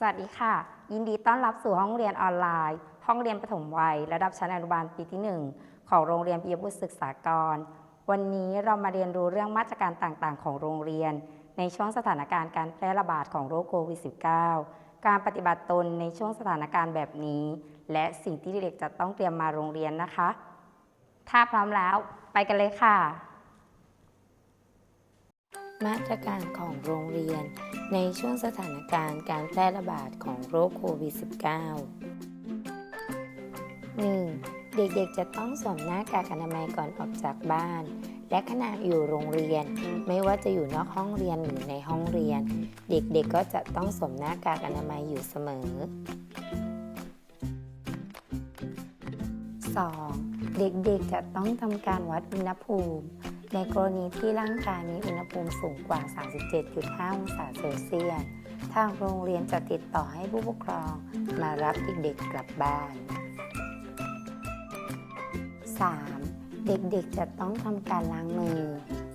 สวัสดีค่ะ ยินดีต้อนรับสู่ห้องเรียนออนไลน์ ห้องเรียนประถมวัย ระดับชั้นอนุบาลปีที่ 1 ของโรงเรียนปิยบุตรศึกษากร วันนี้เรามาเรียนรู้เรื่องมาตรการต่างๆ ของโรงเรียน ในช่วงสถานการณ์การแพร่ระบาดของโรคโควิด -19 การปฏิบัติตนในช่วงสถานการณ์แบบนี้ และสิ่งที่เด็กๆจะต้องเตรียมมาโรงเรียนนะคะ ถ้าพร้อมแล้วไปกันเลยค่ะ มาตรการของโรงเรียน ในช่วงสถานการณ์การแพร่ระบาดของโรคโควิด -19 1. เด็กๆจะต้องสวมหน้ากากอนามัยก่อนออกจากบ้าน และขณะอยู่โรงเรียน ไม่ว่าจะอยู่นอกห้องเรียนหรือในห้องเรียน เด็กๆก็จะต้องสวมหน้ากากอนามัยอยู่เสมอ 2. เด็กๆจะต้องทำการวัดอุณหภูมิ ในกรณีที่ร่างกายมีอุณหภูมิสูงกว่า 37.5 องศาเซลเซียส ทางโรงเรียนจะติดต่อให้ผู้ปกครองมารับเด็กๆกลับบ้าน 3. เด็กๆจะต้องทำการล้างมือ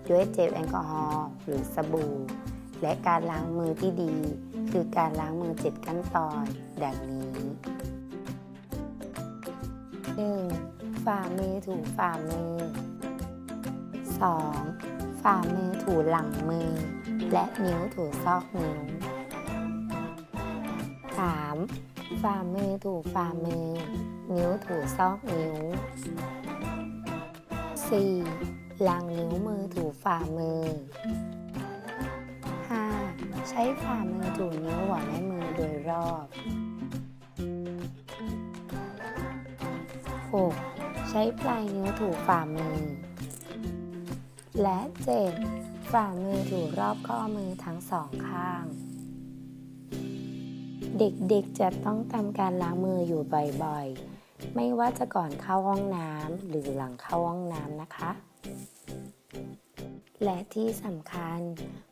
ด้วยเจลแอลกอฮอล์หรือสบู่ และการล้างมือที่ดี คือการล้างมือ 7 ขั้นตอน ดังนี้ 1. ฝ่ามือถูฝ่ามือ 2. ฝ่ามือถูหลังมือ และนิ้วถูซอกนิ้ว 3. ฝ่ามือถูฝ่ามือ นิ้วถูซอกนิ้ว 4. หลังนิ้วมือถูฝ่ามือ 5. ใช้ฝ่ามือถูนิ้วหัวแม่มือโดยรอบ 6. ใช้ปลายนิ้วถูฝ่ามือ และ 7. ฝ่ามือถูรอบข้อมือทั้งสองข้าง เด็กๆจะต้องทำการล้างมืออยู่บ่อยๆ ไม่ว่าจะก่อนเข้าห้องน้ำหรือหลังเข้าห้องน้ำนะคะ และที่สำคัญ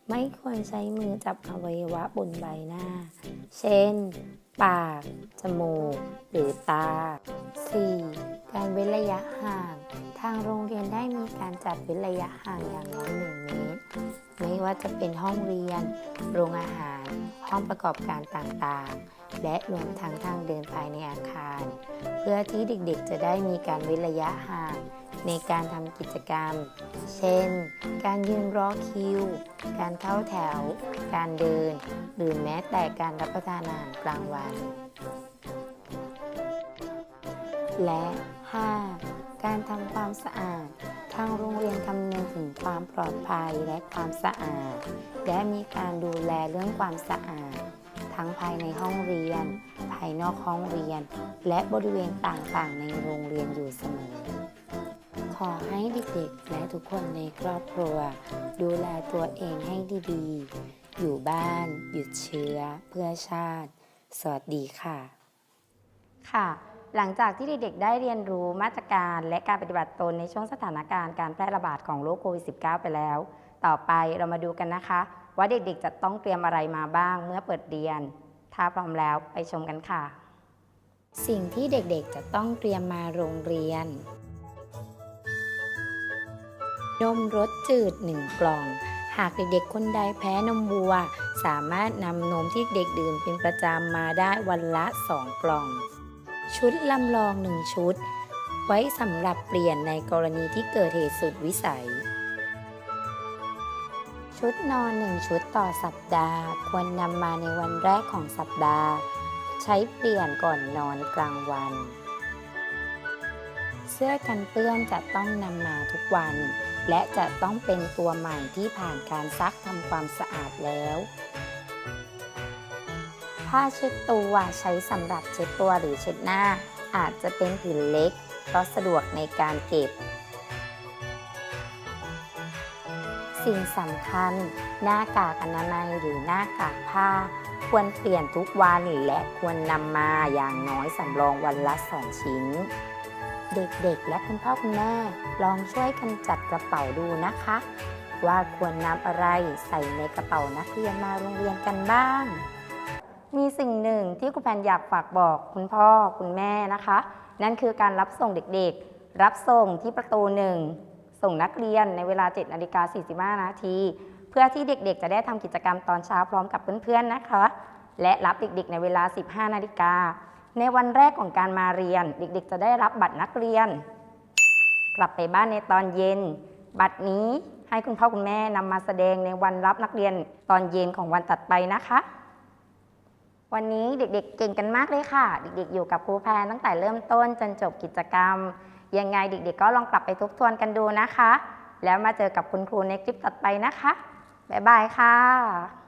ไม่ควรใช้มือจับอวัยวะบนใบหน้า เช่น ปาก จมูก หรือตา 4. การเว้นระยะห่าง ทางโรงเรียนได้มีการจัดเว้นระยะห่างอย่างน้อยหนึ่งเมตร ไม่ว่าจะเป็นห้องเรียน โรงอาหาร ห้องประกอบการต่างๆ และรวมทั้งทางเดินภายในอาคาร เพื่อที่เด็กๆจะได้มีการเว้นระยะห่างในการทำกิจกรรม เช่น การยืนรอคิว การเข้าแถว การเดิน หรือแม้แต่การรับประทานอาหารกลางวัน และ 5. การทำความสะอาด ทางโรงเรียนคำนึงถึงความปลอดภัยและความสะอาด และมีการดูแลเรื่องความสะอาด ทั้งภายในห้องเรียน ภายนอกห้องเรียน และบริเวณต่างๆ ในโรงเรียนอยู่เสมอ ขอให้เด็กๆ และทุกคนในครอบครัว ดูแลตัวเองให้ดีๆ อยู่บ้าน หยุดเชื้อ เพื่อชาติ สวัสดีค่ะ ค่ะ หลังจากที่เด็กๆได้เรียนรู้มาตรการและการปฏิบัติตนในช่วงสถานการณ์การแพร่ระบาดของโรคโควิด -19 ไปแล้ว ต่อไปเรามาดูกันนะคะ ว่าเด็กๆ จะต้องเตรียมอะไรมาบ้างเมื่อเปิดเรียน ถ้าพร้อมแล้วไปชมกันค่ะ สิ่งที่เด็กๆ จะต้องเตรียมมาโรงเรียน นมรสจืด 1 กล่อง หากเด็กๆ คนใดแพ้นมวัว สามารถนำนมที่เด็กดื่มเป็นประจำมาได้วันละ 2 กล่อง ชุดลำลอง1ชุด ไว้สำหรับเปลี่ยนในกรณีที่เกิดเหตุสุดวิสัย ชุดนอน1ชุดต่อสัปดาห์ ควรนำมาในวันแรกของสัปดาห์ ใช้เปลี่ยนก่อนนอนกลางวัน เสื้อกันเปื้อนจะต้องนำมาทุกวัน และจะต้องเป็นตัวใหม่ที่ผ่านการซักทำความสะอาดแล้ว ผ้าเช็ดตัวใช้สำหรับเช็ดตัวหรือเช็ดหน้า อาจจะเป็นผืนเล็ก เพราะสะดวกในการเก็บ สิ่งสำคัญ หน้ากากอนามัยหรือหน้ากากผ้า ควรเปลี่ยนทุกวันและควรนำมาอย่างน้อยสำรองวันละ2ชิ้น เด็กๆ และคุณพ่อคุณแม่ ลองช่วยกันจัดกระเป๋าดูนะคะ ว่าควรนำอะไรใส่ในกระเป๋านักเรียนมาโรงเรียนกันบ้าง มีสิ่งหนึ่งที่คุณแพนอยากฝากบอกคุณพ่อคุณแม่นะคะ นั่นคือการรับส่งเด็กๆ รับส่งที่ประตูหนึ่งส่งนักเรียนในเวลา7นาฬิกา45นาทีเพื่อที่เด็กๆ จะได้ทำกิจกรรมตอนเช้าพร้อมกับเพื่อนๆนะคะ และรับเด็กๆ ในเวลา 15นาฬิกาในวันแรกของการมาเรียน เด็กๆ จะได้รับบัตรนักเรียน กลับไปบ้านในตอนเย็น บัตรนี้ให้คุณพ่อคุณแม่นำมาแสดงในวันรับนักเรียนตอนเย็นของวันตัดไปนะคะ วันนี้เด็กๆเก่งกันมากเลยค่ะ เด็กๆอยู่กับครูแพนตั้งแต่เริ่มต้นจนจบกิจกรรม ยังไงเด็กๆก็ลองกลับไปทบทวนกันดูนะคะ แล้วมาเจอกับคุณครูในคลิปต่อไปนะคะ บ๊ายบายค่ะ